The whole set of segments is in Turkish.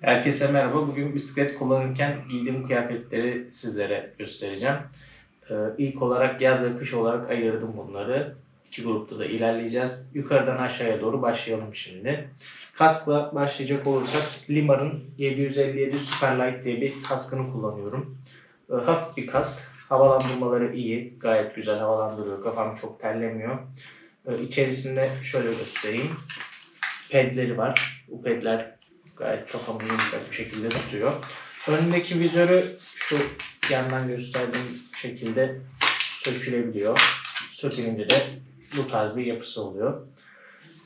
Herkese merhaba. Bugün bisiklet kullanırken giydiğim kıyafetleri sizlere göstereceğim. Ee, ilk olarak yaz ve kış olarak ayırdım bunları. İki grupta da ilerleyeceğiz. Yukarıdan aşağıya doğru başlayalım şimdi. Kaskla başlayacak olursak Limar'ın 757 Superlight diye bir kaskını kullanıyorum. Ee, hafif bir kask. Havalandırmaları iyi. Gayet güzel havalandırıyor. Kafam çok terlemiyor. Ee, içerisinde şöyle göstereyim. Pedleri var. Bu pedler gayet kafamı yumuşak bir şekilde tutuyor. Önündeki vizörü şu yandan gösterdiğim şekilde sökülebiliyor. Sökülünce de bu tarz bir yapısı oluyor.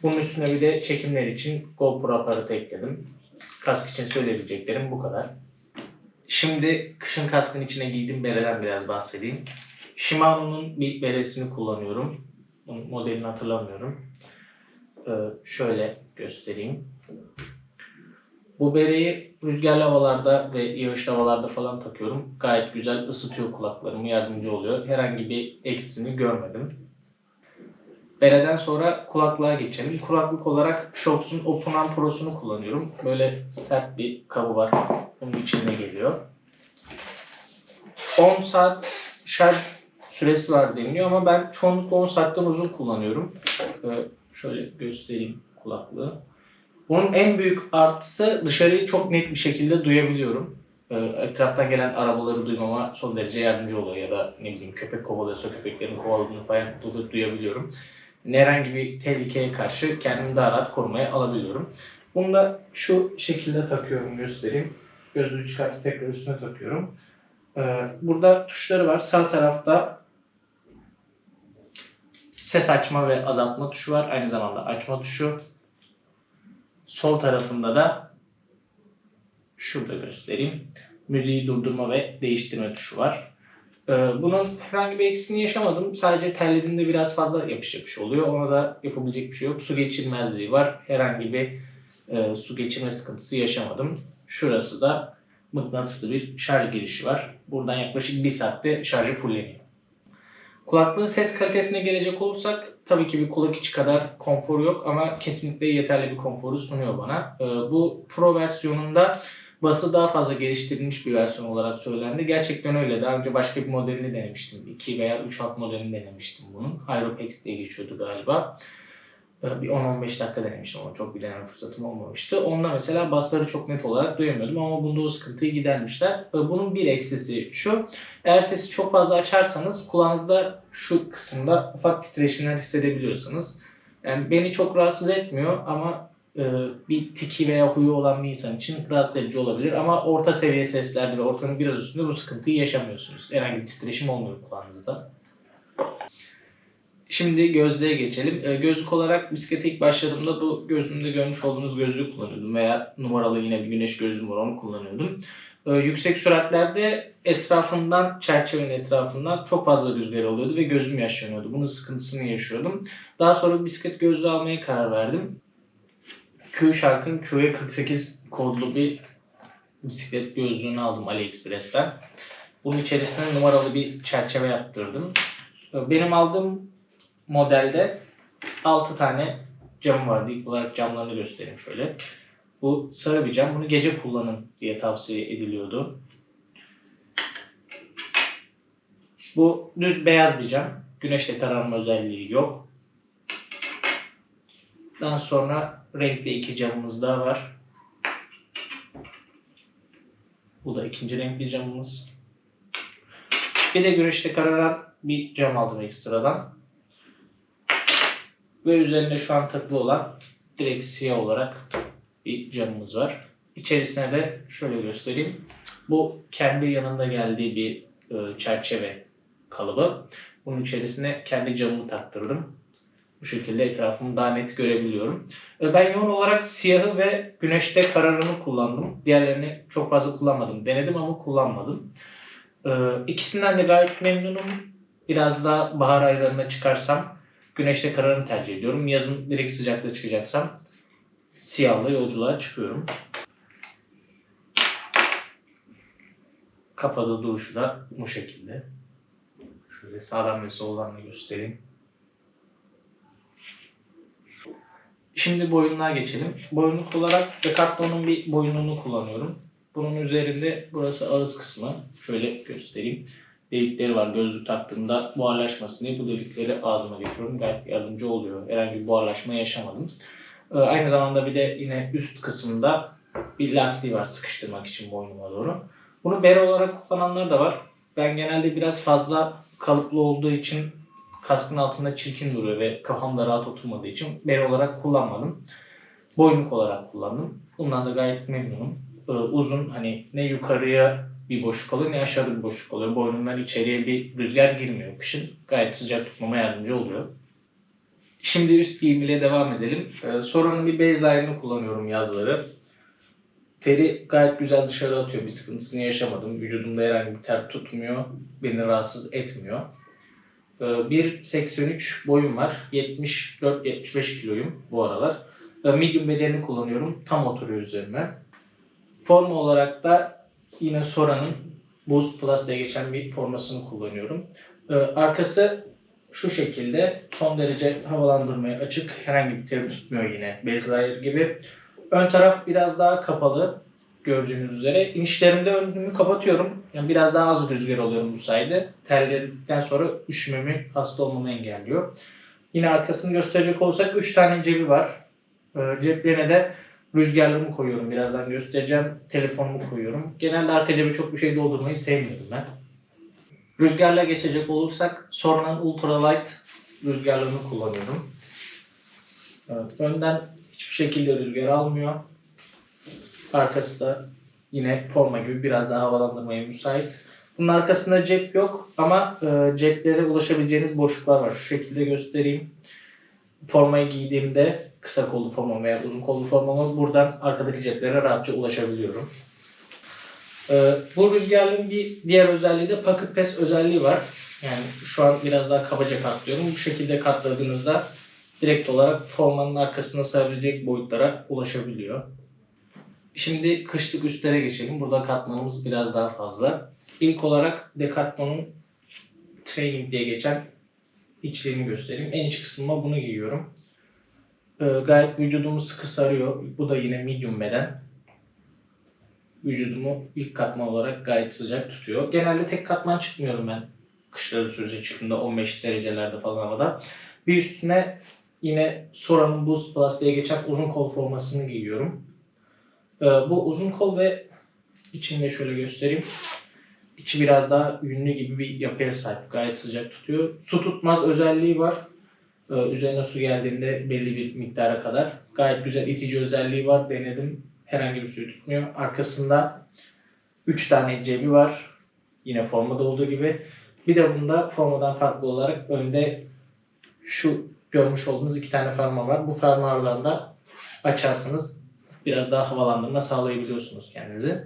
Bunun üstüne bir de çekimler için GoPro aparatı ekledim. Kask için söyleyebileceklerim bu kadar. Şimdi kışın kaskın içine giydiğim bereden biraz bahsedeyim. Shimano'nun bir beresini kullanıyorum. Bunun modelini hatırlamıyorum. Ee, şöyle göstereyim. Bu bereyi rüzgarlı havalarda ve yağışlı havalarda falan takıyorum. Gayet güzel ısıtıyor kulaklarımı, yardımcı oluyor. Herhangi bir eksisini görmedim. Bereden sonra kulaklığa geçelim. Kulaklık olarak Shox'un Open Pro'sunu kullanıyorum. Böyle sert bir kabı var. Bunun içinde geliyor. 10 saat şarj süresi var deniliyor ama ben çoğunlukla 10 saatten uzun kullanıyorum. Ee, şöyle göstereyim kulaklığı. Bunun en büyük artısı dışarıyı çok net bir şekilde duyabiliyorum. Ee, etraftan gelen arabaları duymama son derece yardımcı oluyor ya da ne bileyim köpek kovalıyorsa köpeklerin kovaladığını falan du- duyabiliyorum. Herhangi bir tehlikeye karşı kendimi daha rahat korumaya alabiliyorum. Bunu da şu şekilde takıyorum göstereyim. Gözlüğü çıkartıp tekrar üstüne takıyorum. Ee, burada tuşları var. Sağ tarafta ses açma ve azaltma tuşu var. Aynı zamanda açma tuşu. Sol tarafında da şurada göstereyim. Müziği durdurma ve değiştirme tuşu var. Ee, bunun herhangi bir eksiğini yaşamadım. Sadece terlediğimde biraz fazla yapış yapış oluyor. Ona da yapabilecek bir şey yok. Su geçirmezliği var. Herhangi bir e, su geçirme sıkıntısı yaşamadım. Şurası da mıknatıslı bir şarj girişi var. Buradan yaklaşık bir saatte şarjı fulleniyor. Kulaklığın ses kalitesine gelecek olursak tabii ki bir kulak içi kadar konfor yok ama kesinlikle yeterli bir konforu sunuyor bana. Ee, bu Pro versiyonunda bası daha fazla geliştirilmiş bir versiyon olarak söylendi. Gerçekten öyle. Daha önce başka bir modelini denemiştim. 2 veya 3 alt modelini denemiştim bunun. Aeropex diye geçiyordu galiba. Ee, Bir 10-15 dakika denemiştim ama çok bir deneme fırsatım olmamıştı. Onda mesela basları çok net olarak duyamıyordum ama bunda o sıkıntıyı gidermişler. Ee, Bunun bir eksisi şu. Eğer sesi çok fazla açarsanız kulağınızda şu kısımda ufak titreşimler hissedebiliyorsunuz. Yani beni çok rahatsız etmiyor ama e, bir tiki veya huyu olan bir insan için rahatsız edici olabilir. Ama orta seviye seslerde ve ortanın biraz üstünde bu sıkıntıyı yaşamıyorsunuz. Herhangi bir titreşim olmuyor kulağınızda. Şimdi gözlüğe geçelim. E, gözlük olarak bisiklete ilk başladığımda bu gözümde görmüş olduğunuz gözlüğü kullanıyordum. Veya numaralı yine bir güneş gözlüğüm var onu kullanıyordum. E, yüksek süratlerde etrafından, çerçevenin etrafından çok fazla rüzgar oluyordu ve gözüm yaşlanıyordu. Bunun sıkıntısını yaşıyordum. Daha sonra bisiklet gözlüğü almaya karar verdim. Q Shark'ın QE48 kodlu bir bisiklet gözlüğünü aldım AliExpress'ten. Bunun içerisine numaralı bir çerçeve yaptırdım. E, Benim aldığım modelde 6 tane cam vardı. İlk olarak camlarını göstereyim şöyle. Bu sarı bir cam. Bunu gece kullanın diye tavsiye ediliyordu. Bu düz beyaz bir cam. Güneşte kararma özelliği yok. Daha sonra renkli iki camımız daha var. Bu da ikinci renkli camımız. Bir de güneşte kararan bir cam aldım ekstradan. Ve üzerinde şu an takılı olan direkt siyah olarak bir camımız var. İçerisine de şöyle göstereyim. Bu kendi yanında geldiği bir e, çerçeve kalıbı. Bunun içerisine kendi camımı taktırdım. Bu şekilde etrafımı daha net görebiliyorum. E, Ben yoğun olarak siyahı ve güneşte kararını kullandım. Diğerlerini çok fazla kullanmadım. Denedim ama kullanmadım. E, İkisinden de gayet memnunum. Biraz daha bahar aylarına çıkarsam güneşte kararını tercih ediyorum. Yazın direkt sıcakta çıkacaksam siyahla yolculuğa çıkıyorum. Kafada duruşu da bu şekilde. Şöyle sağdan ve soldan da göstereyim. Şimdi boyunluğa geçelim. Boyunluk olarak Decathlon'un bir boyunluğunu kullanıyorum. Bunun üzerinde burası ağız kısmı. Şöyle göstereyim. Delikleri var gözlük taktığımda buharlaşmasın bu delikleri ağzıma getiriyorum. Gayet yardımcı oluyor. Herhangi bir buharlaşma yaşamadım. Ee, Aynı zamanda bir de yine üst kısımda bir lastiği var sıkıştırmak için boynuma doğru. Bunu bere olarak kullananlar da var. Ben genelde biraz fazla kalıplı olduğu için kaskın altında çirkin duruyor ve kafamda rahat oturmadığı için bere olarak kullanmadım. Boynluk olarak kullandım. Bundan da gayet memnunum. Ee, uzun hani ne yukarıya bir boşluk oluyor ne aşağıda bir boşluk oluyor. Boynumdan içeriye bir rüzgar girmiyor kışın. Gayet sıcak tutmama yardımcı oluyor. Şimdi üst giyim ile devam edelim. Ee, Sora'nın bir baseline'ını kullanıyorum yazları. Teri gayet güzel dışarı atıyor. Bir sıkıntısını yaşamadım. Vücudumda herhangi bir ter tutmuyor. Beni rahatsız etmiyor. Ee, 1.83 boyum var. 74-75 kiloyum bu aralar. Ee, Medium bedenini kullanıyorum. Tam oturuyor üzerime. Forma olarak da yine Sora'nın Boost Plus diye geçen bir formasını kullanıyorum. Ee, Arkası şu şekilde son derece havalandırmaya açık. Herhangi bir terim tutmuyor yine. Base gibi. Ön taraf biraz daha kapalı gördüğünüz üzere. İnişlerimde önümü kapatıyorum. Yani biraz daha az rüzgar alıyorum bu sayede. Terledikten sonra üşümemi, hasta olmamı engelliyor. Yine arkasını gösterecek olsak 3 tane cebi var. Ee, ceplerine de rüzgarlığımı koyuyorum. Birazdan göstereceğim. Telefonumu koyuyorum. Genelde arka cebe çok bir şey doldurmayı sevmiyorum ben. Rüzgarla geçecek olursak Sorna'nın Ultralight rüzgarlarını kullanıyorum. Evet, önden hiçbir şekilde rüzgar almıyor. Arkası da yine forma gibi biraz daha havalandırmaya müsait. Bunun arkasında cep yok ama e, ceplere ulaşabileceğiniz boşluklar var. Şu şekilde göstereyim. Formayı giydiğimde kısa kollu formam veya uzun kollu formama buradan arkadaki ceplere rahatça ulaşabiliyorum. Ee, bu rüzgarlığın bir diğer özelliği de pocket pass özelliği var. Yani şu an biraz daha kabaca katlıyorum. Bu şekilde katladığınızda direkt olarak formanın arkasına sığabilecek boyutlara ulaşabiliyor. Şimdi kışlık üstlere geçelim. Burada katmanımız biraz daha fazla. İlk olarak Decathlon'un Training diye geçen içlerini göstereyim. En iç kısmıma bunu giyiyorum. Ee, gayet vücudumu sıkı sarıyor. Bu da yine medium beden vücudumu ilk katman olarak gayet sıcak tutuyor. Genelde tek katman çıkmıyorum ben. Kışları sürece çıktığımda 15 derecelerde falan havada. Bir üstüne yine Sora'nın Boost Plus diye geçen uzun kol formasını giyiyorum. Ee, bu uzun kol ve içinde şöyle göstereyim. İçi biraz daha yünlü gibi bir yapıya sahip. Gayet sıcak tutuyor. Su tutmaz özelliği var. Ee, üzerine su geldiğinde belli bir miktara kadar. Gayet güzel itici özelliği var. Denedim herhangi bir suyu tutmuyor. Arkasında 3 tane cebi var. Yine formada olduğu gibi. Bir de bunda formadan farklı olarak önde şu görmüş olduğunuz iki tane fermuar var. Bu fermuarlardan da açarsanız biraz daha havalandırma sağlayabiliyorsunuz kendinizi.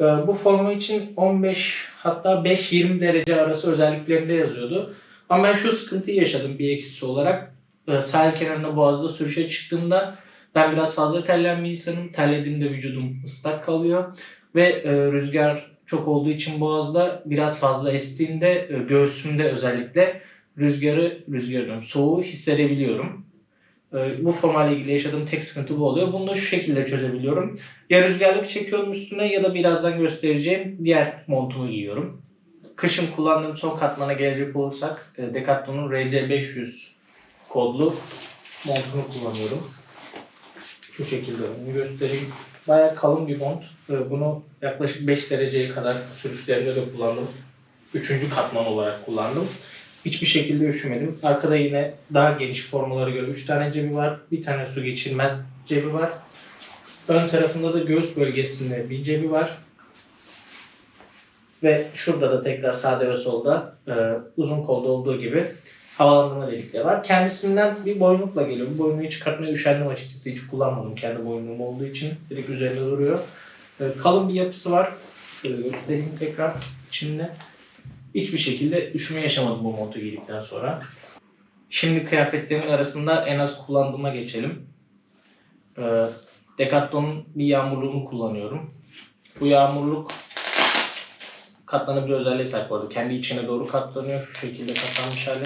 Ee, Bu forma için 15 hatta 5-20 derece arası özelliklerinde yazıyordu. Ama ben şu sıkıntıyı yaşadım bir eksisi olarak. Ee, Sahil kenarında boğazda sürüşe çıktığımda ben biraz fazla terleyen bir insanım. Terlediğimde vücudum ıslak kalıyor. Ve e, rüzgar çok olduğu için boğazda biraz fazla estiğinde e, göğsümde özellikle rüzgarı, rüzgar diyorum, soğuğu hissedebiliyorum. E, bu formayla ilgili yaşadığım tek sıkıntı bu oluyor. Bunu da şu şekilde çözebiliyorum. Ya rüzgarlık çekiyorum üstüne ya da birazdan göstereceğim diğer montumu giyiyorum. Kışın kullandığım son katmana gelecek olursak e, Decathlon'un RC500 kodlu montunu kullanıyorum. Şu şekilde onu göstereyim. Bayağı kalın bir mont. Ee, Bunu yaklaşık 5 dereceye kadar sürüşlerimde de kullandım. Üçüncü katman olarak kullandım. Hiçbir şekilde üşümedim. Arkada yine daha geniş formalara göre 3 tane cebi var. Bir tane su geçirmez cebi var. Ön tarafında da göğüs bölgesinde bir cebi var. Ve şurada da tekrar sağda ve solda e, uzun kolda olduğu gibi havalandırma delikleri var. Kendisinden bir boynlukla geliyor. Bu boynluğu çıkartmaya üşendim açıkçası. Hiç kullanmadım kendi boynluğum olduğu için. Direkt üzerinde duruyor. Ee, kalın bir yapısı var. Şöyle göstereyim tekrar içinde. Hiçbir şekilde üşüme yaşamadım bu montu giydikten sonra. Şimdi kıyafetlerimin arasında en az kullandığıma geçelim. Ee, Decathlon'un bir yağmurluğunu kullanıyorum. Bu yağmurluk katlanabilir özelliğe sahip bu. Kendi içine doğru katlanıyor. Şu şekilde katlanmış hali.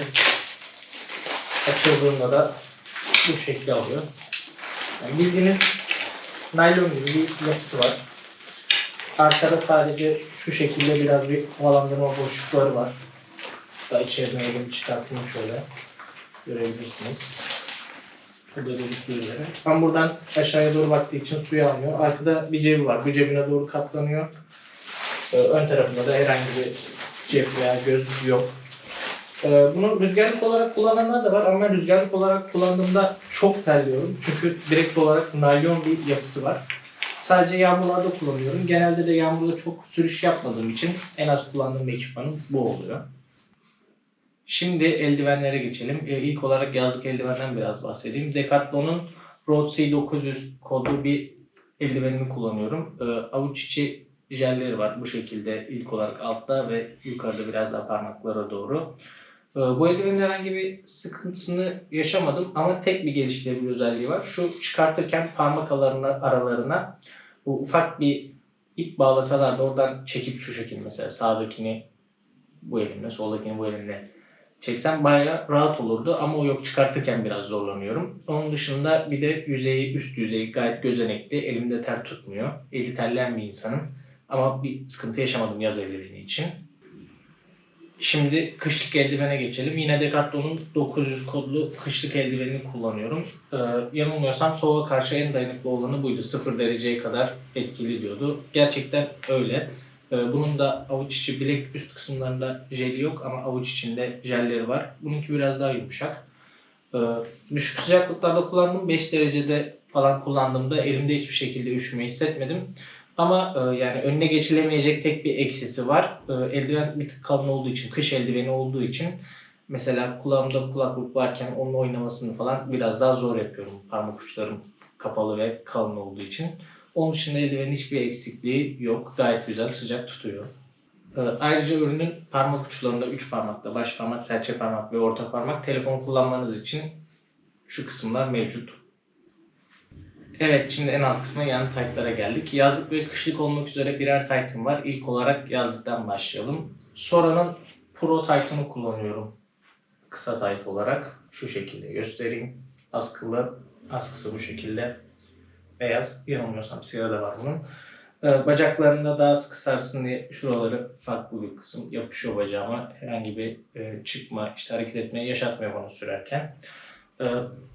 Açıldığında da bu şekli alıyor. Yani bildiğiniz naylon gibi bir yapısı var. Arkada sadece şu şekilde biraz bir havalandırma boşlukları var. Daha içerine elimi çıkartayım şöyle. Görebilirsiniz. Burada dedikleri. Ben buradan aşağıya doğru baktığı için suyu almıyor. Arkada bir cebi var. Bu cebine doğru katlanıyor. Ee, ön tarafında da herhangi bir cep veya gözlük yok. Ee, bunu rüzgarlık olarak kullananlar da var ama ben rüzgarlık olarak kullandığımda çok terliyorum. Çünkü direkt olarak naylon bir yapısı var. Sadece yağmurlarda kullanıyorum. Genelde de yağmurda çok sürüş yapmadığım için en az kullandığım ekipmanım bu oluyor. Şimdi eldivenlere geçelim. Ee, ilk olarak yazlık eldivenden biraz bahsedeyim. Decathlon'un Road C900 kodlu bir eldivenini kullanıyorum. Ee, avuç içi jelleri var bu şekilde ilk olarak altta ve yukarıda biraz daha parmaklara doğru. Ee, Bu eldivenin herhangi bir sıkıntısını yaşamadım ama tek bir geliştirici özelliği var. Şu çıkartırken parmak aralarına, bu ufak bir ip bağlasalar da oradan çekip şu şekilde mesela sağdakini bu elimle, soldakini bu elimle çeksem bayağı rahat olurdu ama o yok çıkartırken biraz zorlanıyorum. Onun dışında bir de yüzeyi, üst yüzeyi gayet gözenekli, elimde ter tutmuyor. Eli terleyen bir insanım ama bir sıkıntı yaşamadım yaz eldiveni için. Şimdi kışlık eldivene geçelim. Yine Decathlon'un 900 kodlu kışlık eldivenini kullanıyorum. Ee, yanılmıyorsam soğuğa karşı en dayanıklı olanı buydu. 0 dereceye kadar etkili diyordu. Gerçekten öyle. Ee, bunun da avuç içi bilek üst kısımlarında jeli yok ama avuç içinde jelleri var. Bununki biraz daha yumuşak. Ee, düşük sıcaklıklarda kullandım. 5 derecede falan kullandığımda elimde hiçbir şekilde üşüme hissetmedim. Ama e, yani önüne geçilemeyecek tek bir eksisi var. E, eldiven bir tık kalın olduğu için, kış eldiveni olduğu için mesela kulağımda kulaklık varken onun oynamasını falan biraz daha zor yapıyorum. Parmak uçlarım kapalı ve kalın olduğu için. Onun dışında eldivenin hiçbir eksikliği yok. Gayet güzel, sıcak tutuyor. E, ayrıca ürünün parmak uçlarında 3 parmakta, baş parmak, serçe parmak ve orta parmak telefon kullanmanız için şu kısımlar mevcut. Evet şimdi en alt kısma yani taytlara geldik. Yazlık ve kışlık olmak üzere birer taytım var. İlk olarak yazlıktan başlayalım. Sora'nın Pro taytını kullanıyorum. Kısa tayt olarak. Şu şekilde göstereyim. Askılı. Askısı bu şekilde. Beyaz. Yanılmıyorsam siyah da var bunun. Ee, Bacaklarında daha sıkı sarsın diye şuraları farklı bir kısım yapışıyor bacağıma. Herhangi bir e, çıkma, işte hareket etmeyi yaşatmıyor bana sürerken.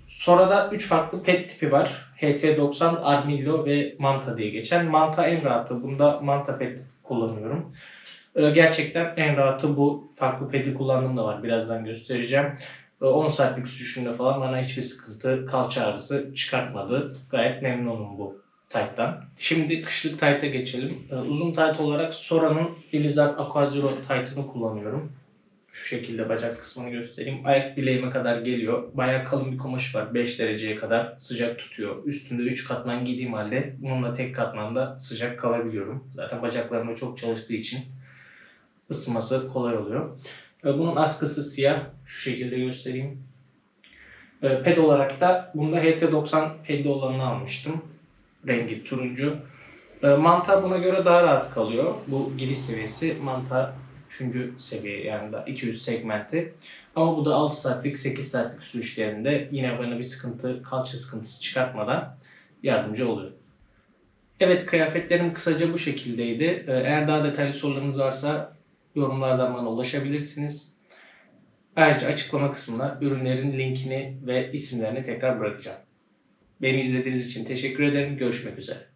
Ee, Sora'da 3 farklı pet tipi var. HT90, Armillo ve Manta diye geçen. Manta en rahatı. Bunda Manta pet kullanıyorum. Ee, Gerçekten en rahatı bu. Farklı peti kullandığım da var. Birazdan göstereceğim. Ee, 10 saatlik sürüşümde falan bana hiçbir sıkıntı, kalça ağrısı çıkartmadı. Gayet memnunum bu tayttan. Şimdi kışlık tayta geçelim. Ee, Uzun tayt olarak Sora'nın Elizard Aquazero taytını kullanıyorum. Şu şekilde bacak kısmını göstereyim. Ayak bileğime kadar geliyor. Bayağı kalın bir kumaş var. 5 dereceye kadar sıcak tutuyor. Üstünde 3 katman giydiğim halde bununla tek katmanda sıcak kalabiliyorum. Zaten bacaklarımda çok çalıştığı için ısınması kolay oluyor. Bunun askısı siyah. Şu şekilde göstereyim. Ee, Ped olarak da bunda HT90 50 olanını almıştım. Rengi turuncu. Ee, Manta buna göre daha rahat kalıyor. Bu giriş seviyesi manta 3. seviye yani da 200 segmenti. Ama bu da 6 saatlik 8 saatlik sürüşlerinde yine bana bir sıkıntı, kalça sıkıntısı çıkartmadan yardımcı oluyor. Evet kıyafetlerim kısaca bu şekildeydi. Ee, Eğer daha detaylı sorularınız varsa yorumlardan bana ulaşabilirsiniz. Ayrıca açıklama kısmına ürünlerin linkini ve isimlerini tekrar bırakacağım. Beni izlediğiniz için teşekkür ederim. Görüşmek üzere.